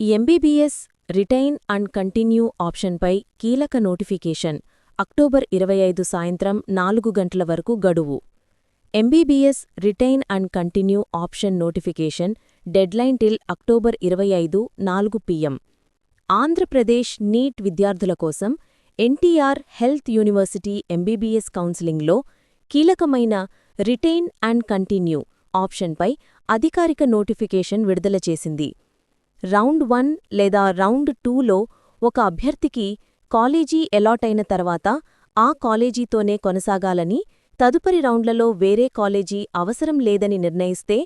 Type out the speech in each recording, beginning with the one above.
MBBS retain and continue ఆప్షన్పై కీలక notification October ఇరవై ఐదు సాయంత్రం నాలుగు గంటల వరకు గడువు. MBBS retain and continue option notification deadline till October ఇరవై ఐదు నాలుగు పిఎం ఆంధ్రప్రదేశ్ నీట్ విద్యార్థుల కోసం ఎన్టీఆర్ హెల్త్ యూనివర్సిటీ ఎంబీబీఎస్ కౌన్సిలింగ్లో కీలకమైన రిటైన్ అండ్ కంటిన్యూ ఆప్షన్పై అధికారిక నోటిఫికేషన్ విడుదల చేసింది. రౌండ్ వన్ లేదా రౌండ్ టూలో ఒక అభ్యర్థికి కాలేజీ అలాటైన తర్వాత ఆ కాలేజీతోనే కొనసాగాలని తదుపరి రౌండ్లలో వేరే కాలేజీ అవసరం లేదని నిర్ణయిస్తే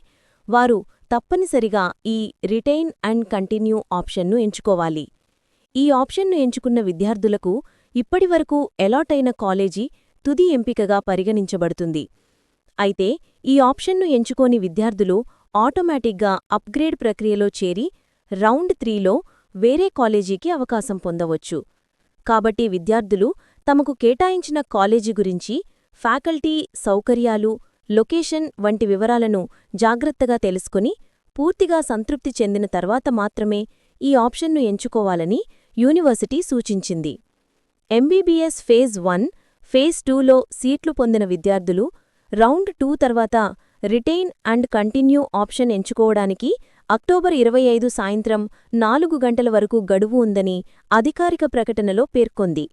వారు తప్పనిసరిగా ఈ రిటైన్ అండ్ కంటిన్యూ ఆప్షన్ను ఎంచుకోవాలి. ఈ ఆప్షన్ను ఎంచుకున్న విద్యార్థులకు ఇప్పటివరకు అలాటైన కాలేజీ తుది ఎంపికగా పరిగణించబడుతుంది. అయితే ఈ ఆప్షన్ను ఎంచుకోని విద్యార్థులు ఆటోమేటిక్గా అప్గ్రేడ్ ప్రక్రియలో చేరి రౌండ్ త్రీలో వేరే కాలేజీకి అవకాశం పొందవచ్చు. కాబట్టి విద్యార్థులు తమకు కేటాయించిన కాలేజీ గురించి ఫ్యాకల్టీ సౌకర్యాలు లొకేషన్ వంటి వివరాలను జాగ్రత్తగా తెలుసుకుని పూర్తిగా సంతృప్తి చెందిన తర్వాత మాత్రమే ఈ ఆప్షన్ను ఎంచుకోవాలని యూనివర్సిటీ సూచించింది. ఎంబీబీఎస్ ఫేజ్ వన్ ఫేజ్ టూలో సీట్లు పొందిన విద్యార్థులు రౌండ్ టూ తర్వాత రిటైన్ అండ్ కంటిన్యూ ఆప్షన్ ఎంచుకోవడానికి అక్టోబర్ ఇరవై ఐదు సాయంత్రం నాలుగు గంటల వరకు గడువు ఉందని అధికారిక ప్రకటనలో పేర్కొంది.